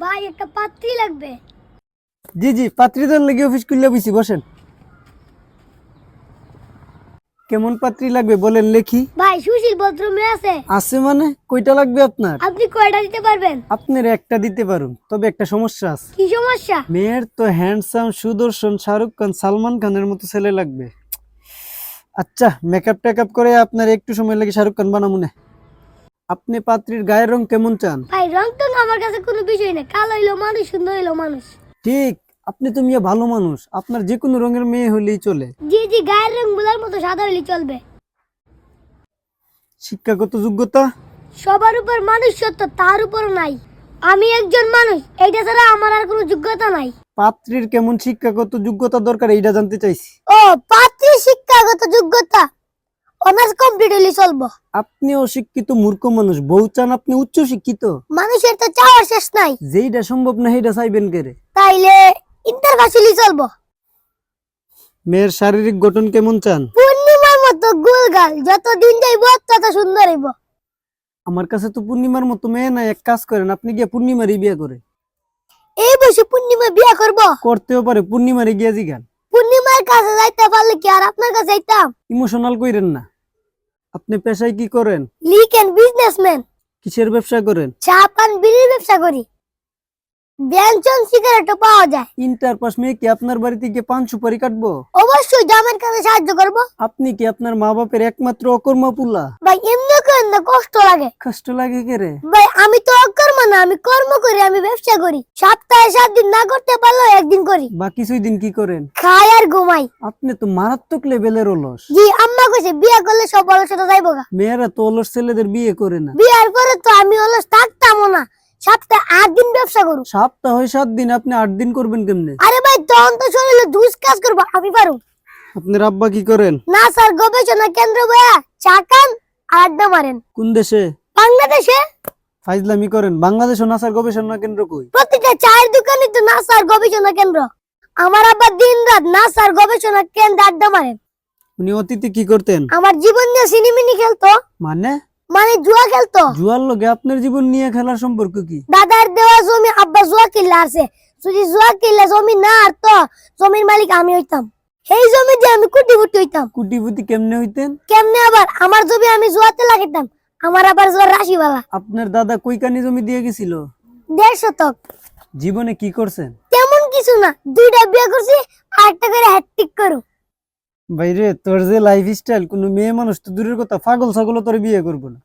ভাই একটা পাত্রী লাগবে। জি জি পাত্রীদের লেগে অফিস খুললে বসেন। কেমন পাত্রী লাগবে বলেন লেখি। ভাই সুশীল ভদ্র মেয়ে আছে। আছে মানে? কয়টা লাগবে আপনার? আপনি কয়টা দিতে পারবেন? আপনার একটা দিতে পারুন তবে একটা সমস্যা আছে। কি সমস্যা? মেয়ের তো হ্যান্ডসাম সুদর্শন শাহরুখ খান সালমান খানের মতো ছেলে লাগবে। আচ্ছা মেকআপ টেকআপ করে আপনার একটু সময় লাগে শাহরুখ খান বানাবো না আপনি পাত্রীর গায়ের রং কেমন চান? ভাই রং তো আমার কাছে কোনো বিষয় না কালো হইল মানুষ সুন্দর হইল মানুষ। ঠিক আপনি তো মিয়া ভালো মানুষ। আপনার যে কোনো রঙের মেয়ে হলেই চলে। জি জি গায়ের রংগুলার মতো সাদা হইলে চলবে। শিক্ষাগত যোগ্যতা? সবার উপর মানুষ সত্য তার উপর নাই। আমি একজন মানুষ এইটা ছাড়া আমার আর কোনো যোগ্যতা নাই। পাত্রীর কেমন শিক্ষাগত যোগ্যতা দরকার এইটা জানতে চাইছি। ও পাত্রী শিক্ষাগত যোগ্যতা? অনার্স কমপ্লিট হইলে চলবো। আপনি অশিক্ষিত মূর্খ মানুষ বউ চান আপনি উচ্চ শিক্ষিত। মানুষের তো চাওয়ার শেষ নাই। যেইটা সম্ভব না সেইটা চাইবেন কেরে তাইলে ইন্টার চলবো। মেয়ের শারীরিক গঠন কেমন চান? পূর্ণিমার মতো গোলগাল যত দিন যাইব তত সুন্দর হইব। আমার কাছে তো পূর্ণিমার মতো মেয়ে নাই এক কাজ করেন আপনি গিয়ে পূর্ণিমারই বিয়ে করে। এই বসে পূর্ণিমা বিয়া করব। করতেও পারে পূর্ণিমারে গিয়ে জিগান। পূর্ণিমার কাছে যাইতে পারলে কি আর আপনার কাছে যাইতাম? ইমোশনাল কইরেন না। আপনি পেশায় কি করেন? লিক বিজনেসম্যান। কিসের ব্যবসা করেন? চা পান বিড়ির ব্যবসা করি। ব্যঞ্জন সিগারেটও পাওয়া যায়। ইন্টার পাস মেয়ে কি আপনার বাড়িতে গিয়ে পান সুপারি কাটবো? অবশ্যই জামের কাছে সাহায্য করব। আপনি কি আপনার মা বাপের একমাত্র অকর্মা পুলা? ভাই এমনি না কষ্ট লাগে। কষ্ট লাগে কে রে? ভাই আমি তো না আমি কর্ম করি আমি ব্যবসা করি। সপ্তাহে সাত দিন না করতে পারলেও একদিন করি। বাকি ছয় দিন কি করেন? খাই আর ঘুমাই। আপনি তো মারাত্মক লেভেলের অলস। জি আম্মা কইছে বিয়া করলে সব অলসতা যাইবো গা। মেয়েরা তো অলস ছেলেদের বিয়ে করে না। বিয়ার পরে তো আমি অলস থাকতামও না। সপ্তাহে আট দিন ব্যবসা করু। সপ্তাহ সাত দিন আপনি আট দিন করবেন কেমনে? আরে ভাই তখন তো শরীরে দুষ কাজ করব আমি পারু। আপনার আব্বা কি করেন? না স্যার গবেষণা কেন্দ্র বয়া চাকান আড্ডা মারেন। কোন দেশে? বাংলাদেশে? ফাইজলামি করেন। বাংলাদেশ ও নাসার গবেষণা কেন্দ্র কই? প্রতিটা চায়ের দোকানে তো নাসার গবেষণা কেন্দ্র। আমার আব্বা দিন রাত নাসার গবেষণা কেন্দ্র আড্ডা মারেন। উনি অতীতে কি করতেন? আমার জীবন নিয়ে সিনেমিনি খেলতো। মানে? মানে জুয়া খেলতো। জুয়ার লগে আপনার জীবন নিয়ে খেলার সম্পর্ক কি? দাদার দেওয়া জমি আব্বা জুয়া কিল্লা আছে। যদি জুয়া কিল্লা জমি না আর তো জমির মালিক আমি হইতাম। সেই জমি দিয়ে আমি কুটি কুটি হইতাম। কুটিপুতি কেমনে হইতেন? কেমনে আবার? আমার জমি আমি জুয়াতে লাগাইতাম আমার আবার জোয়ার রাশিওয়ালা আপনার দাদা কই কানি জমি দিয়ে গেছিল? দেড় শতক। জীবনে কি করছেন? তেমন কিছু না দুইটা বিয়ে করছি একটা করে হ্যাট্রিক করো। বাইরে তোর যে লাইফ স্টাইল কোনো মেয়ে মানুষ তো দূরের কথা পাগল ছাগল তোর বিয়ে করব না।